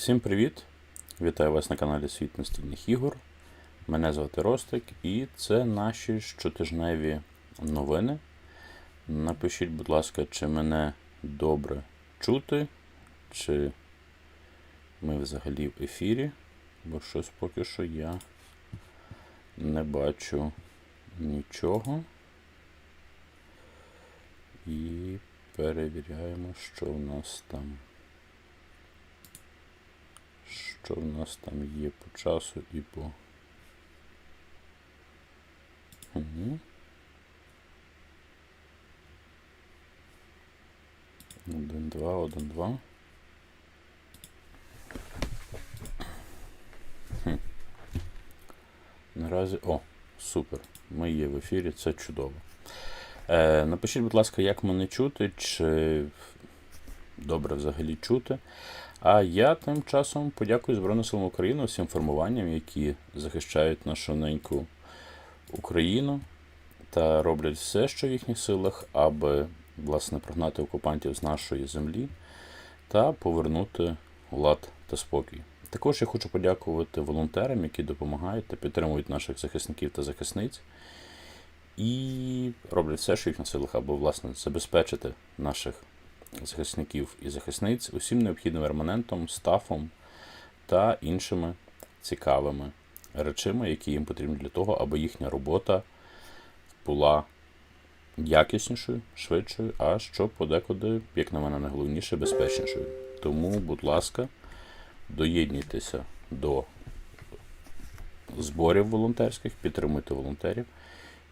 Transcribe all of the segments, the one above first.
Всім привіт! Вітаю вас на каналі Світ настільних ігор. Мене звати Ростик і це наші щотижневі новини. Напишіть, будь ласка, чи мене добре чути, чи ми взагалі в ефірі, бо щось поки що я не бачу нічого. І перевіряємо, що в нас там. Що в нас там є по часу і по. Угу. Один, два, один, два. Хм. Наразі. О, супер. Ми є в ефірі, це чудово. Е, Напишіть, будь ласка, як мене чути, чи добре взагалі чути. А я тим часом подякую Збройним силам України всім формуванням, які захищають нашу неньку Україну та роблять все, що в їхніх силах, аби власне прогнати окупантів з нашої землі та повернути лад та спокій. Також я хочу подякувати волонтерам, які допомагають та підтримують наших захисників та захисниць, і роблять все, що в їхніх силах, аби власне забезпечити наших захисників і захисниць усім необхідним реманентом, стафом та іншими цікавими речами, які їм потрібні для того, аби їхня робота була якіснішою, швидшою, а що подекуди, як на мене, найголовніше, безпечнішою. Тому, будь ласка, доєднуйтеся до зборів волонтерських, підтримуйте волонтерів.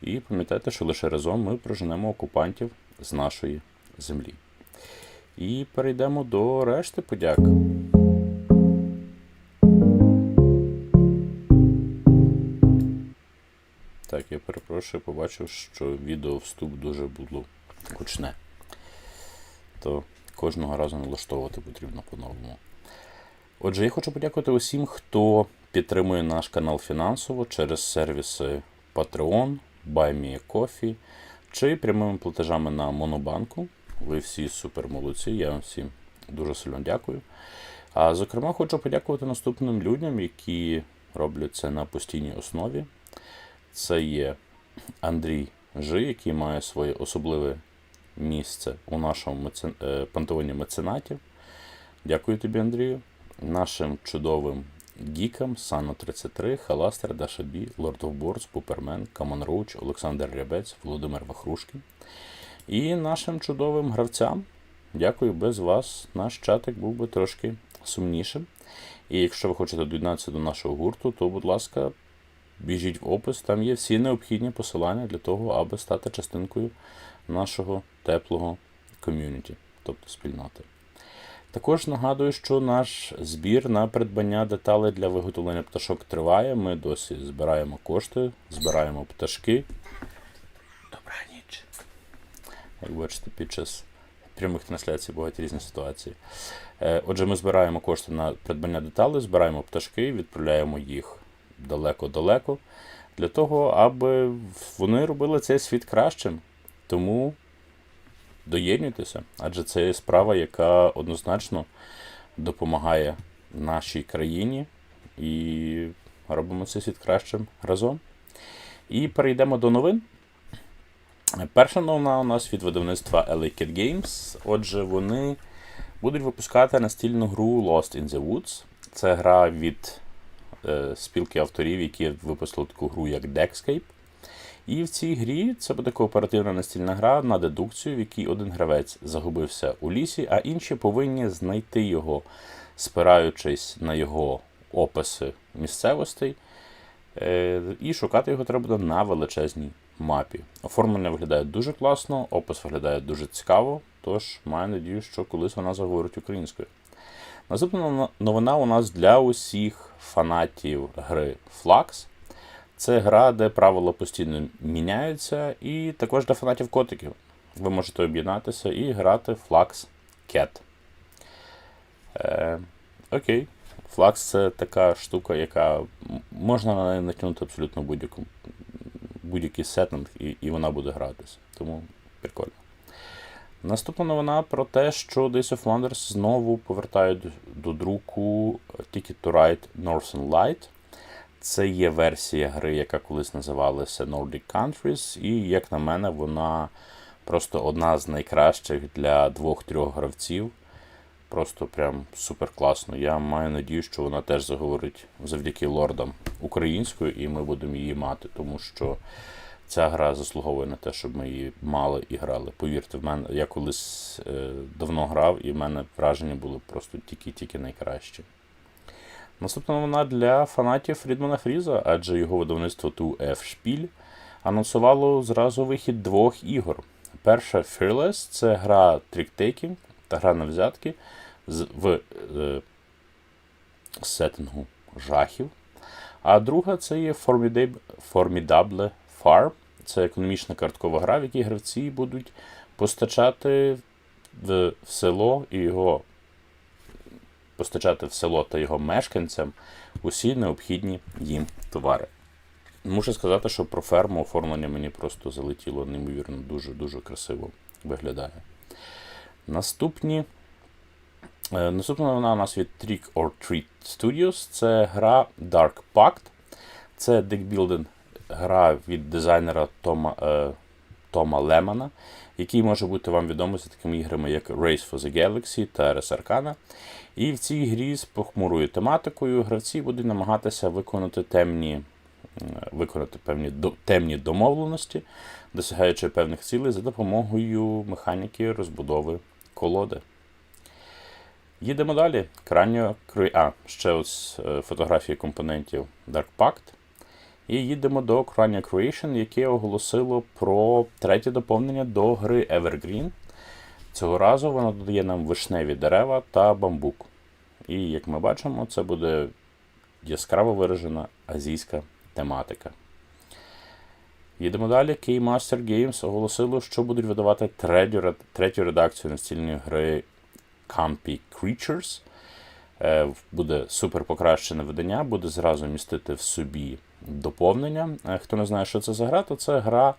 І пам'ятайте, що лише разом ми проженемо окупантів з нашої землі. І перейдемо до решти подяк. Так, я перепрошую, побачив, що відео вступ дуже було гучне. То кожного разу налаштовувати потрібно по-новому. Отже, я хочу подякувати усім, хто підтримує наш канал фінансово через сервіси Patreon, BuyMeACoffee чи прямими платежами на Монобанку. Ви всі супер молодці, я вам всім дуже сильно дякую. А зокрема, хочу подякувати наступним людям, які роблять це на постійній основі. Це є Андрій Жи, який має своє особливе місце у нашому мецен... е, пантеоні меценатів. Дякую тобі, Андрію. Нашим чудовим гікам Сано 33, Халастер, Дашабі, Лорд of Boards, Пупермен, Камон Роуч, Олександр Рябець, Володимир Вахрушкін. І нашим чудовим гравцям. Дякую, без вас наш чатик був би трошки сумнішим. І якщо ви хочете доєднатися до нашого гурту, то, будь ласка, біжіть в опис, там є всі необхідні посилання для того, аби стати частинкою нашого теплого ком'юніті, тобто спільноти. Також нагадую, що наш збір на придбання деталей для виготовлення пташок триває. Ми досі збираємо кошти, збираємо пташки. Як бачите, під час прямих трансляцій бувають різні ситуації. Е, Отже, ми збираємо кошти на придбання деталей, збираємо пташки, відправляємо їх далеко-далеко, для того, аби вони робили цей світ кращим. Тому доєднуйтеся, адже це є справа, яка однозначно допомагає нашій країні і робимо цей світ кращим разом. І перейдемо до новин. Перша новина у нас від видавництва LA Kid Games. Отже, вони будуть випускати настільну гру Lost in the Woods. Це гра від е, спілки авторів, які випустили таку гру як Deckscape. І в цій грі це буде кооперативна настільна гра на дедукцію, в якій один гравець загубився у лісі, а інші повинні знайти його, спираючись на його описи місцевостей. Е, І шукати його треба буде на величезній мапі. Оформлення виглядає дуже класно, опис виглядає дуже цікаво, тож маю надію, що колись вона заговорить українською. Наступна новина у нас для усіх фанатів гри Flax. Це гра, де правила постійно міняються, і також для фанатів котиків. Ви можете об'єднатися і грати Flax Cat. Е, Окей. Flax це така штука, яка можна натягнути абсолютно будь-яку будь-який сеттинг, і, і вона буде гратися. Тому прикольно. Наступна новина про те, що Days of Wonders знову повертають до друку Ticket to Ride Northern Light. Це є версія гри, яка колись називалася Nordic Countries, і, як на мене, вона просто одна з найкращих для двох-трьох гравців. Просто прям супер класно. Я маю надію, що вона теж заговорить завдяки лордам українською, і ми будемо її мати, тому що ця гра заслуговує на те, щоб ми її мали і грали. Повірте, в мене я колись е, давно грав, і в мене враження були просто тільки-тільки найкращі. Наступна новина для фанатів Фрідмана Фріза, адже його видавництво 2F Шпіль анонсувало зразу вихід двох ігор. Перша Fearless це гра тріктейкінг та гра на взятки в е, сеттингу жахів. А друга це є Formidable Farm. Це економічна карткова гра, в якій гравці будуть постачати в село і його постачати в село та його мешканцям усі необхідні їм товари. Мушу сказати, що про ферму оформлення мені просто залетіло неймовірно дуже-дуже красиво виглядає. Наступні. е, Наступна новина у нас від Trick or Treat Studios. Це гра Dark Pact. Це декбілдинг гра від дизайнера Тома, е, Тома Лемана, який може бути вам відомий за такими іграми, як Race for the Galaxy та Res Arcana. І в цій грі з похмурою тематикою гравці будуть намагатися виконати темні, виконати певні темні домовленості, досягаючи певних цілей за допомогою механіки розбудови колоди. Їдемо далі. Краньо А, ще ось е, фотографії компонентів Dark Pact. І їдемо до Crania Creation, яке оголосило про третє доповнення до гри Evergreen. Цього разу воно додає нам вишневі дерева та бамбук. І, як ми бачимо, це буде яскраво виражена азійська тематика. Їдемо далі. Keymaster Games оголосило, що будуть видавати третю, третю редакцію настільної гри Campy Creatures. Е, Буде супер покращене видання, буде зразу містити в собі доповнення. Е, Хто не знає, що це за гра, то це гра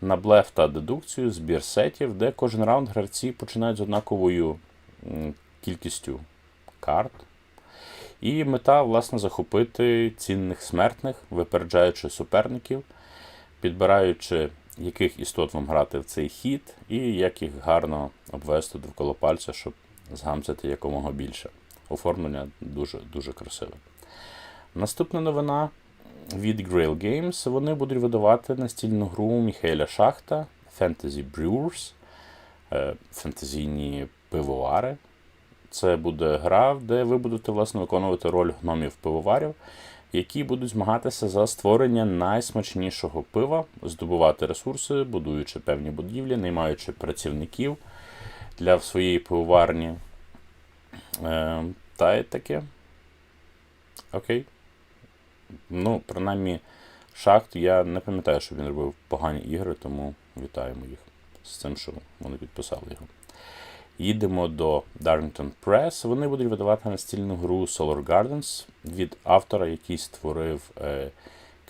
на блеф та дедукцію, збір сетів, де кожен раунд гравці починають з однаковою кількістю карт. І мета, власне, захопити цінних смертних, випереджаючи суперників, підбираючи, яких істот вам грати в цей хід, і як їх гарно обвести довкола пальця, щоб згамцяти якомога більше. Оформлення дуже дуже красиве. Наступна новина від Grail Games. Вони будуть видавати настільну гру Міхеля Шахта Fantasy Brewers, е, фентезійні пивовари. Це буде гра, де ви будете власне виконувати роль гномів-пивоварів, які будуть змагатися за створення найсмачнішого пива, здобувати ресурси, будуючи певні будівлі, наймаючи працівників для своєї пивоварні. Е, Та й таке. Окей. Ну, принаймні, шахт я не пам'ятаю, що він робив погані ігри, тому вітаємо їх з цим, що вони підписали його. Їдемо до Darrington Press. Вони будуть видавати настільну гру Solar Gardens від автора, який створив е,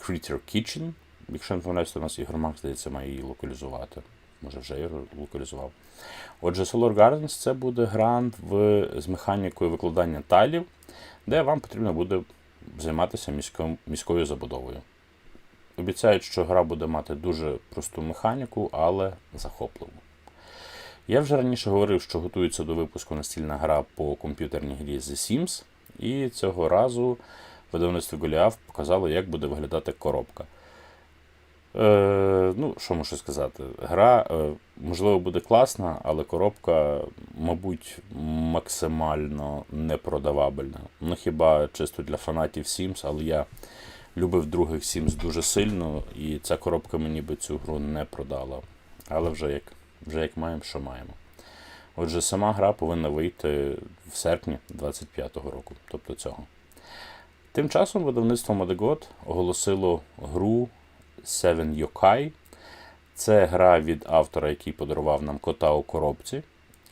Creature Kitchen. Якщо не помиляюся, то у нас Ігромак, здається, має її локалізувати. Може, вже її локалізував. Отже, Solar Gardens це буде грант в, з механікою викладання тайлів, де вам потрібно буде займатися місько, міською забудовою. Обіцяють, що гра буде мати дуже просту механіку, але захопливу. Я вже раніше говорив, що готується до випуску настільна гра по комп'ютерній грі The Sims, і цього разу видавництво Голіаф показало, як буде виглядати коробка. Е, Ну, що можу сказати? Гра, е, можливо, буде класна, але коробка, мабуть, максимально непродавабельна. Ну, хіба чисто для фанатів Sims, але я любив других Sims дуже сильно, і ця коробка мені би цю гру не продала. Але вже як, вже як маємо, що маємо. Отже, сама гра повинна вийти в серпні 25-го року, тобто цього. Тим часом видавництво Модегот оголосило гру Seven Yokai. Це гра від автора, який подарував нам кота у коробці.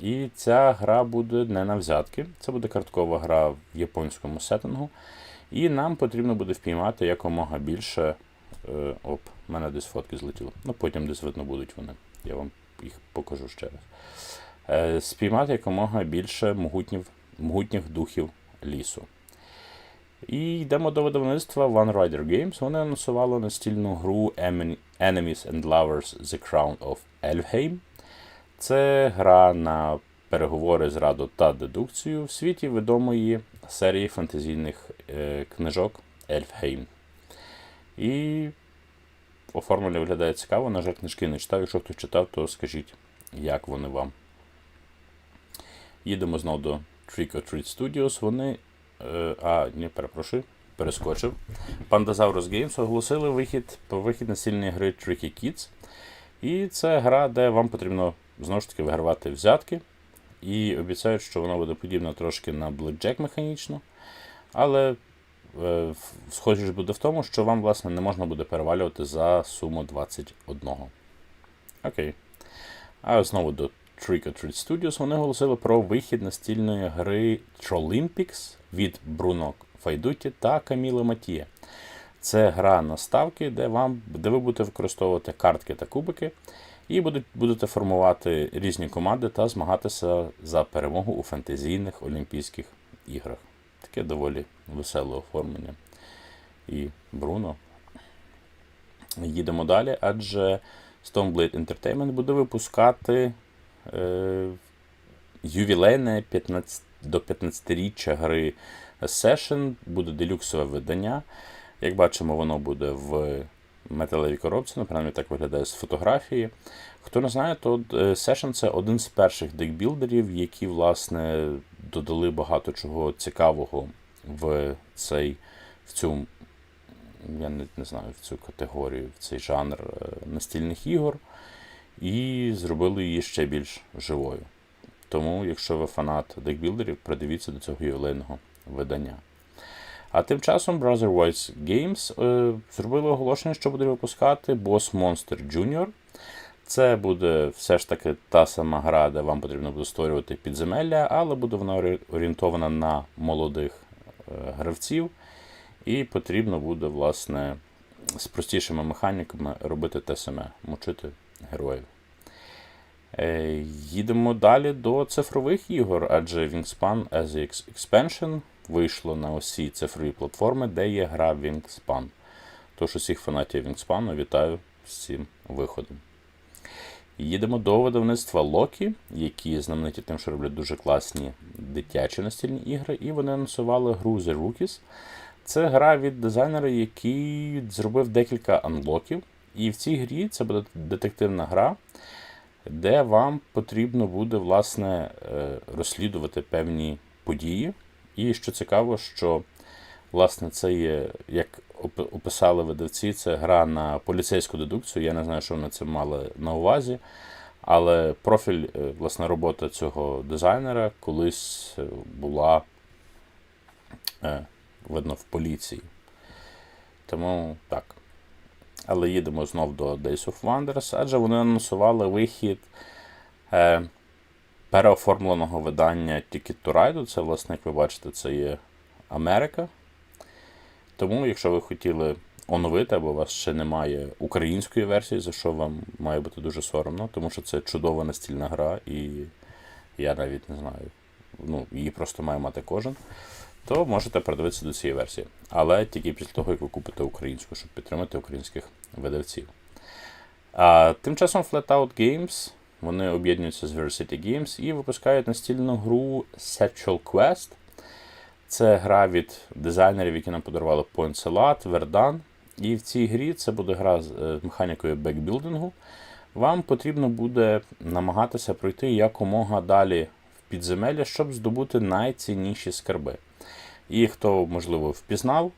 І ця гра буде не на взятки. Це буде карткова гра в японському сеттингу. І нам потрібно буде впіймати якомога більше. Е, оп, в мене десь фотки злетіли. Ну потім десь видно будуть вони. Я вам їх покажу ще раз. е, спіймати якомога більше могутніх, могутніх духів лісу. І йдемо до видавництва One Rider Games. Вони анонсували настільну гру Enemies and Lovers The Crown of Elfheim. Це гра на переговори зраду та дедукцію в світі відомої серії фантазійних е, книжок Ельфхейм. І оформлення виглядає цікаво, на жаль, книжки не читав. Якщо хтось читав, то скажіть, як вони вам. Їдемо знову до Trick or Treat Studios. Вони. Е, а, ні, перепрошую, перескочив. Pandasaurus Games оголосили вихід про вихід настільної гри Tricky Kids. І це гра, де вам потрібно знову ж таки вигравати взятки. І обіцяють, що вона буде подібна трошки на Blackjack механічно. Але схожість буде в тому, що вам, власне, не можна буде перевалювати за суму 21. Окей. А знову до Trick or Treat Studios вони оголосили про вихід настільної гри Trollympics від Бруно Файдуті та Каміли Матіє. Це гра на ставки, де вам, де ви будете використовувати картки та кубики, і будуть, будете формувати різні команди та змагатися за перемогу у фантазійних Олімпійських іграх. Таке доволі веселе оформлення. І Бруно. Їдемо далі, адже Stoneblade Entertainment буде випускати е, ювілейне 15, до 15-річчя гри Session, буде делюксове видання. Як бачимо, воно буде в металевій коробці, ну, принаймні так виглядає з фотографії. Хто не знає, то е, Session це один з перших декбілдерів, які, власне, додали багато чого цікавого в цей, в цю, я не, не знаю, в цю категорію, в цей жанр е, настільних ігор, і зробили її ще більш живою. Тому, якщо ви фанат декбілдерів, придивіться до цього ювілейного видання. А тим часом Brother Wise Games е, зробили оголошення, що буде випускати Boss Monster Junior. Це буде все ж таки та сама гра, де вам потрібно буде створювати підземелля, але буде вона орієнтована на молодих е, гравців, і потрібно буде, власне, з простішими механіками робити те саме, мочити героїв. Е, їдемо далі до цифрових ігор, адже Wingspan SX Expansion вийшло на усі цифрові платформи, де є гра Wingspan. Тож усіх фанатів Wingspan вітаю з цим виходом. Їдемо до видавництва Loki, які знамениті тим, що роблять дуже класні дитячі настільні ігри, і вони анонсували гру The Rookies. Це гра від дизайнера, який зробив декілька анлоків. І в цій грі це буде детективна гра, де вам потрібно буде власне розслідувати певні події. І що цікаво, що власне це є, як описали видавці, це гра на поліцейську дедукцію. Я не знаю, що вони це мали на увазі. Але профіль, власне, робота цього дизайнера колись була видно в поліції. Тому так. Але їдемо знов до Days of Wonders, адже вони анонсували вихід е, переоформленого видання Ticket to Ride. Це, власне, як ви бачите, це є Америка. Тому, якщо ви хотіли оновити, або у вас ще немає української версії, за що вам має бути дуже соромно, тому що це чудова настільна гра, і я навіть не знаю, ну, її просто має мати кожен, то можете передивитися до цієї версії. Але тільки після того, як ви купите українську, щоб підтримати українських видавців. А Тим часом Flatout Games. Вони об'єднуються з Veracity Games і випускають настільну гру Satchel Quest. Це гра від дизайнерів, які нам подарували Salad, Verdan. І в цій грі це буде гра з механікою бекбілдингу. Вам потрібно буде намагатися пройти якомога далі в підземелля, щоб здобути найцінніші скарби. І хто, можливо, впізнав,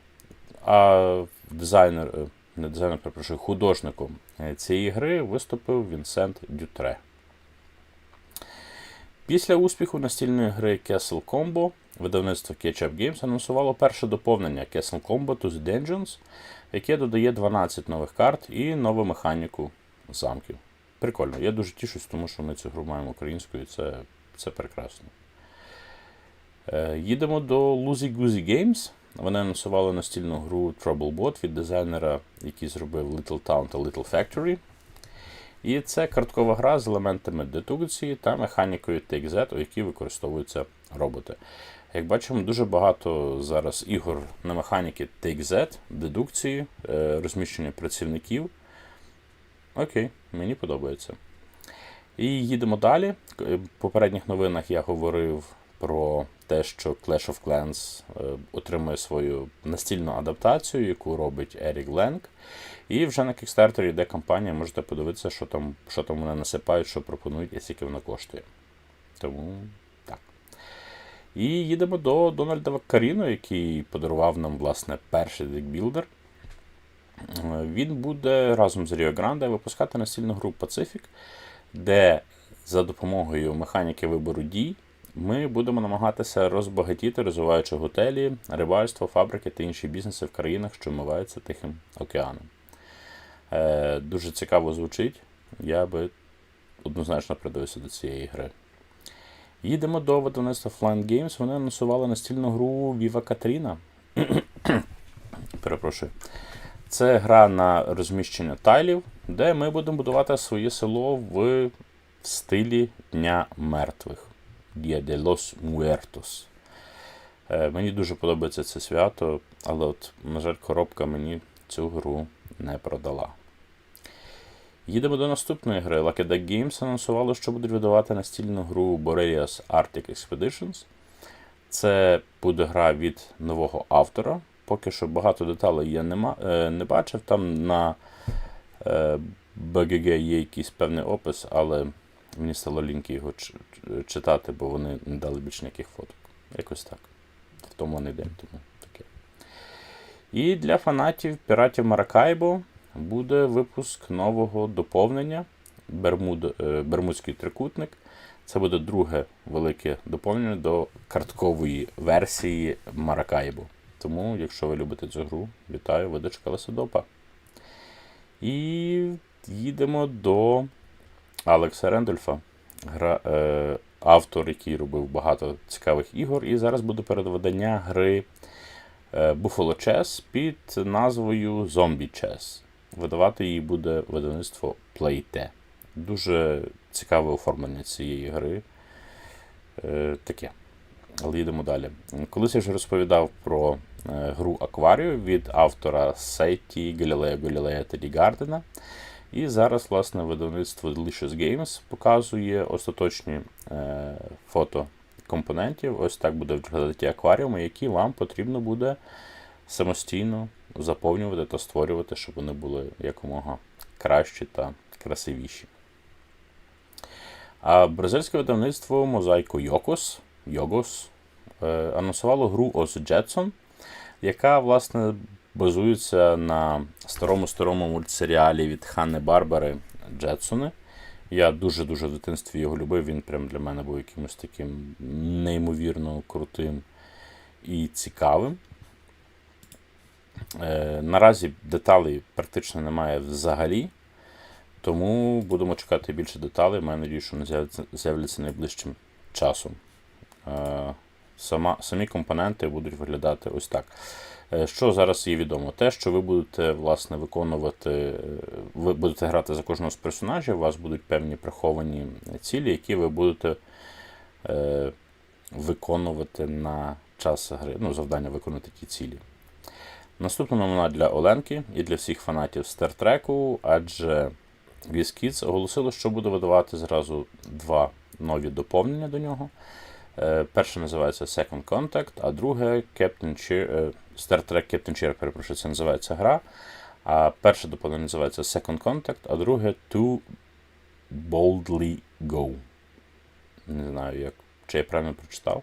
а дизайнер, не дизайнер, перепрошую, художником цієї гри виступив Вінсент Дютре. Після успіху настільної гри Castle Combo видавництво Ketchup Games анонсувало перше доповнення Castle Combo to the Dungeons, яке додає 12 нових карт і нову механіку замків. Прикольно. Я дуже тішусь, тому що ми цю гру маємо українською, і це, це прекрасно. Е, їдемо до Luzy Goosey Games. Вони анонсували настільну гру Troublebot від дизайнера, який зробив Little Town та Little Factory. І це карткова гра з елементами дедукції та механікою Take-Z, у якій використовуються роботи. Як бачимо, дуже багато зараз ігор на механіки Take-Z, дедукції, е, розміщення працівників. Окей, мені подобається. І їдемо далі. В попередніх новинах я говорив про те, що Clash of Clans е, отримує свою настільну адаптацію, яку робить Ерік Ленк. І вже на Kickstarter йде кампанія, можете подивитися, що там, що там вони насипають, що пропонують і скільки вона коштує. Тому так. І їдемо до Дональда Ваккаріно, який подарував нам, власне, перший декбілдер. Він буде разом з Rio Grande випускати настільну гру Pacific, де за допомогою механіки вибору дій ми будемо намагатися розбагатіти, розвиваючи готелі, рибальство, фабрики та інші бізнеси в країнах, що вмиваються Тихим океаном. Е, дуже цікаво звучить. Я би однозначно придивився до цієї гри. Їдемо до видавництва Flying Games. Вони анонсували настільну гру Viva Katrina. Перепрошую. Це гра на розміщення тайлів, де ми будемо будувати своє село в стилі Дня мертвих. Dia de los Muertos. Е, Мені дуже подобається це свято, але от, на жаль, коробка мені цю гру не продала. Їдемо до наступної гри. Lucky Duck Games анонсували, що будуть видавати настільну гру Borelias Arctic Expeditions. Це буде гра від нового автора. Поки що багато деталей я нема, е, не бачив. Там на е, BGG є якийсь певний опис, але мені стало ліньки його читати, бо вони не дали більш ніяких фоток. Якось так. Втомлений день, тому таке. І для фанатів піратів Маракайбо буде випуск нового доповнення Бермуд, е, Бермудський трикутник. Це буде друге велике доповнення до карткової версії Маракайбо. Тому, якщо ви любите цю гру, вітаю, ви дочекалися допа. І їдемо до Алекса Рендольфа, гра, е, автор, який робив багато цікавих ігор, і зараз буде передвидання гри е, Buffalo Chess під назвою Zombie Chess. Видавати її буде видавництво Playte. Дуже цікаве оформлення цієї гри. Е, таке. Але йдемо далі. Колись я вже розповідав про е, гру Акварію від автора Сейті Галілея Галілея Теді Гардена. І зараз, власне, видавництво Delicious Games показує остаточні е, фото компонентів. Ось так буде виглядати акваріуми, які вам потрібно буде самостійно заповнювати та створювати, щоб вони були якомога кращі та красивіші. А бразильське видавництво Мозаїко Йокос, Йогос анонсувало гру Оз Jetson, яка, власне, базується на старому-старому мультсеріалі від Ханни Барбари Джетсони. Я дуже-дуже в дитинстві його любив. Він прям для мене був якимось таким неймовірно крутим і цікавим. Е, наразі деталей практично немає взагалі. Тому будемо чекати більше деталей. Маю надію, що вони з'являться, найближчим часом. Е, сама, самі компоненти будуть виглядати ось так. Е, Що зараз є відомо? Те, що ви будете власне виконувати, ви будете грати за кожного з персонажів, у вас будуть певні приховані цілі, які ви будете е, виконувати на час гри. Ну, завдання виконати ті цілі. Наступна новина для Оленки і для всіх фанатів Стартреку, адже WizKids оголосило, що буде видавати зразу два нові доповнення до нього. Е, Перше називається Second Contact, а друге Captain Cheer, е, Star Trek Captain Cheer, перепрошую, це називається гра. А перше доповнення називається Second Contact, а друге To Boldly Go. Не знаю, як, чи я правильно прочитав.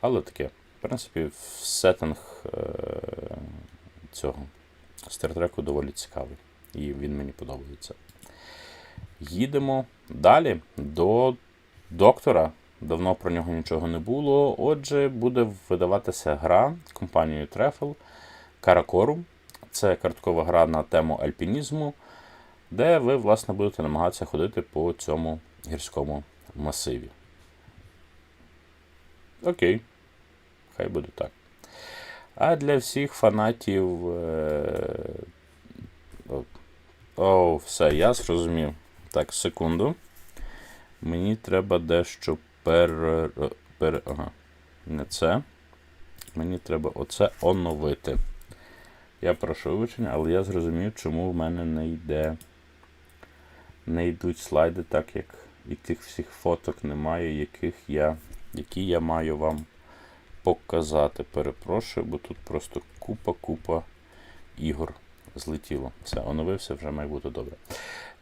Але таке. В принципі, в сеттинг цього стартреку доволі цікавий. І він мені подобається. Їдемо далі до доктора. Давно про нього нічого не було. Отже, буде видаватися гра компанією Treffel Каракорум. Це карткова гра на тему альпінізму, де ви, власне, будете намагатися ходити по цьому гірському масиві. Окей, хай буде так. А для всіх фанатів. Е... О, все, я зрозумів. Так, секунду. Мені треба дещо пер... пер... Ага. Не це. Мені треба оце оновити. Я прошу вибачення, але я зрозумів, чому в мене не йде. Не йдуть слайди, так як і тих всіх фоток немає, яких я, які я маю вам показати. Перепрошую, бо тут просто купа-купа ігор злетіло. Все, оновився, вже має бути добре.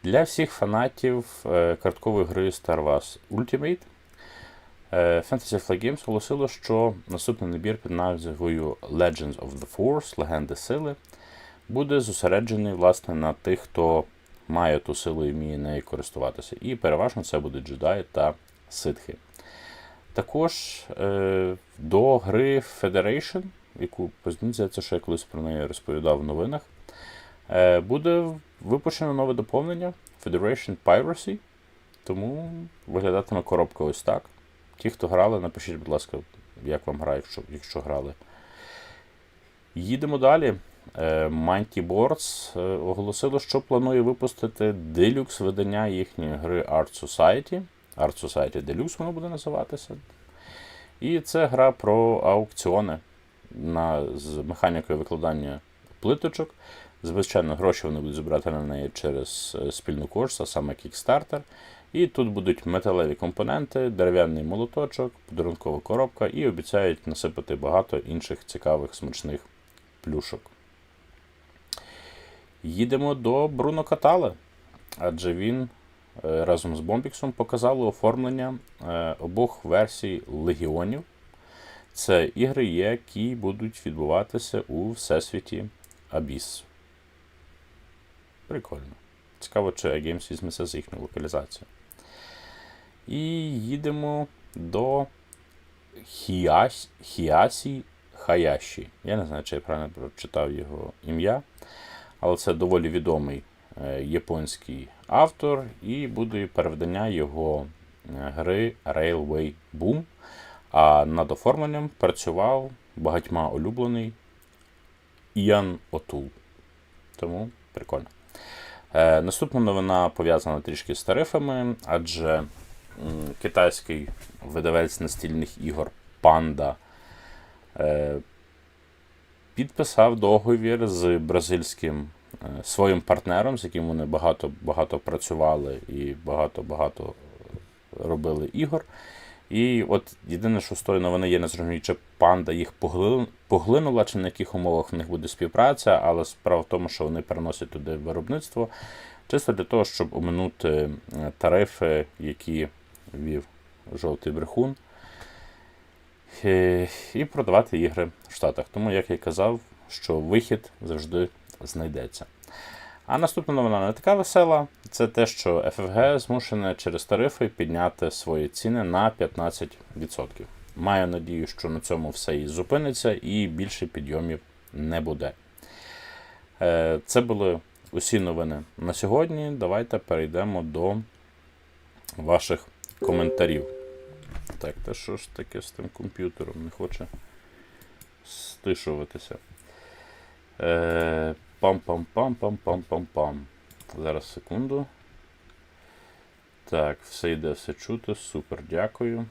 Для всіх фанатів е, карткової гри Star Wars Ultimate е, Fantasy Flight Games оголосило, що наступний набір під назвою Legends of the Force Легенди Сили буде зосереджений власне на тих, хто має ту силу і вміє нею користуватися. І переважно це будуть джедаї та ситхи. Також е, до гри Federation, яку здається, що я колись про неї розповідав в новинах, е, буде випущено нове доповнення Federation Piracy. Тому виглядатиме коробка ось так. Ті, хто грали, напишіть, будь ласка, як вам гра, якщо, якщо грали. Їдемо далі. Е, Mighty Boards е, оголосило, що планує випустити делюкс видання їхньої гри Art Society. Art Society Deluxe воно буде називатися. І це гра про аукціони на, з механікою викладання плиточок. Звичайно, гроші вони будуть збирати на неї через е, спільну курс, а саме Kickstarter. І тут будуть металеві компоненти, дерев'яний молоточок, подарункова коробка і обіцяють насипати багато інших цікавих смачних плюшок. Їдемо до Бруно Катале, адже він разом з Бомбіксом показали оформлення е, обох версій легіонів. Це ігри, які будуть відбуватися у всесвіті Abyss. Прикольно. Цікаво, чи Games візьметься за їхню локалізацію. І їдемо до Хіасі Хаяші. Я не знаю, чи я правильно прочитав його ім'я, але це доволі відомий е, японський автор, і буде перевдання його е, гри Railway Boom. А над оформленням працював багатьма улюблений Іан Отул. Тому прикольно. Е, Наступна новина пов'язана трішки з тарифами, адже китайський видавець настільних ігор Panda е, підписав договір з бразильським своїм партнером, з яким вони багато багато працювали і багато-багато робили ігор. І от єдине, що з тої новини є, не зрозумію, чи панда їх поглинула, чи на яких умовах в них буде співпраця, але справа в тому, що вони переносять туди виробництво, чисто для того, щоб оминути е, тарифи, які вів жовтий брехун, е, і продавати ігри в Штатах. Тому, як я казав, що вихід завжди знайдеться. А наступна новина не така весела. Це те, що FFG змушене через тарифи підняти свої ціни на 15%. Маю надію, що на цьому все і зупиниться, і більше підйомів не буде. Е, Це були усі новини на сьогодні. Давайте перейдемо до ваших коментарів. Так, та що ж таке з тим комп'ютером? Не хоче стишуватися. Е, Пам-пам-пам-пам-пам-пам-пам. Зараз секунду. Так, все йде, все чути. Супер, дякую.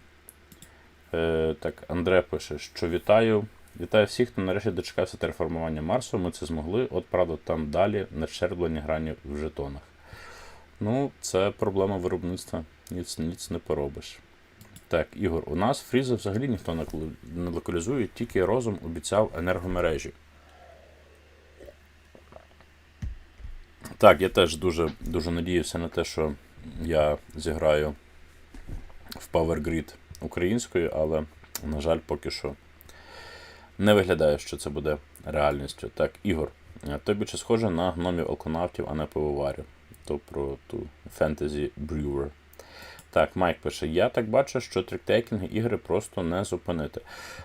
Е, так, Андре пише, що вітаю. Вітаю всіх, хто нарешті дочекався терформування Марсу. Ми це змогли. От правда, там далі начерблені грані в жетонах. Ну, це проблема виробництва. Ніц, ніц не поробиш. Так, Ігор, у нас фрізи взагалі ніхто не локалізує, тільки розум обіцяв енергомережі. Так, я теж дуже, дуже надіюся на те, що я зіграю в Power Grid українською, але, на жаль, поки що не виглядає, що це буде реальністю. Так, Ігор, тобі чи схоже на гномів алконавтів, а не пивоварів? То про ту Fantasy Brewer. Так, Майк пише: я так бачу, що тріктейкінг ігри просто не зупинити.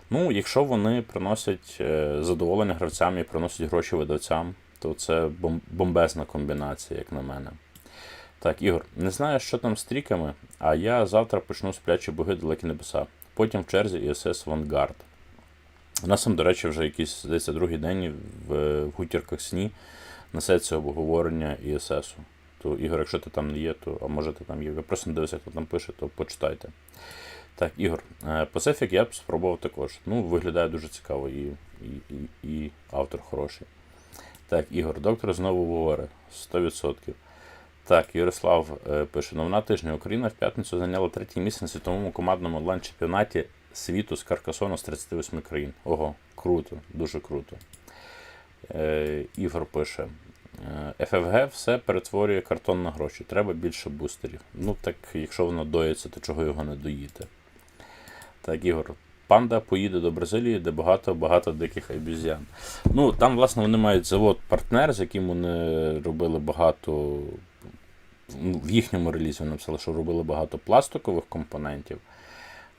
Ну, якщо вони приносять е, задоволення гравцям і приносять гроші видавцям, то це бомбезна комбінація, як на мене. Так, Ігор, не знаю, що там з тріками, а я завтра почну сплячі боги далекі небеса. Потім в черзі ISS Vanguard. У нас там, до речі, вже якийсь, здається, другий день в, в гутірках сні несеться обговорення ISS. то Ігор, якщо ти там не є, то а може ти там є. Ви просто не дивися, хто там пише, то почитайте. Так, Ігор, е, Pacific я б спробував також. Ну, виглядає дуже цікаво і, і, і, і автор хороший. Так, Ігор, доктор знову говорить. 100%. Так, Ярослав е, пише: новина тижня. Україна в п'ятницю зайняла третє місце на світовому командному онлайн-чемпіонаті світу з Каркасону з 38 країн. Ого, круто, дуже круто. Е, Ігор пише: е, FFG все перетворює картон на гроші. Треба більше бустерів. Ну так, якщо воно доїться, то чого його не доїти? Так, Ігор. Панда поїде до Бразилії, де багато-багато диких обіз'ян. Ну, там, власне, вони мають завод-партнер, з яким вони робили багато. ну, В їхньому релізі вони написали, що робили багато пластикових компонентів.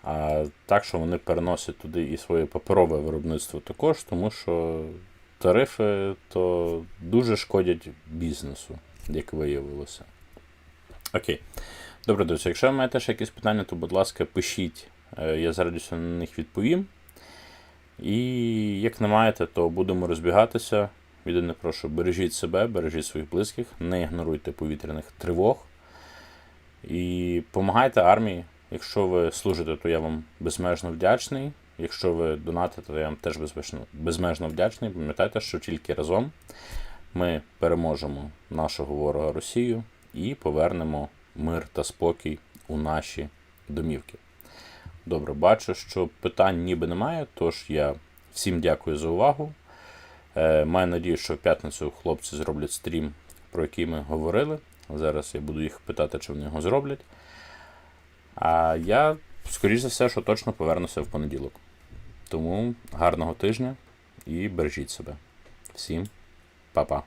А так, що вони переносять туди і своє паперове виробництво також, тому що тарифи то дуже шкодять бізнесу, як виявилося. Окей. Добре, друзі, якщо ви маєте ще якісь питання, то, будь ласка, пишіть. Е, Я з радістю на них відповім. І як не маєте, то будемо розбігатися. Єдине прошу, бережіть себе, бережіть своїх близьких, не ігноруйте повітряних тривог. І допомагайте армії. Якщо ви служите, то я вам безмежно вдячний. Якщо ви донатите, то я вам теж безмежно, безмежно вдячний. Пам'ятайте, що тільки разом ми переможемо нашого ворога Росію і повернемо мир та спокій у наші домівки. Добре, бачу, що питань ніби немає, тож я всім дякую за увагу. Е, маю надію, що в п'ятницю хлопці зроблять стрім, про який ми говорили. Зараз я буду їх питати, чи вони його зроблять. А я, скоріш за все, що точно повернуся в понеділок. Тому гарного тижня і бережіть себе. Всім па-па.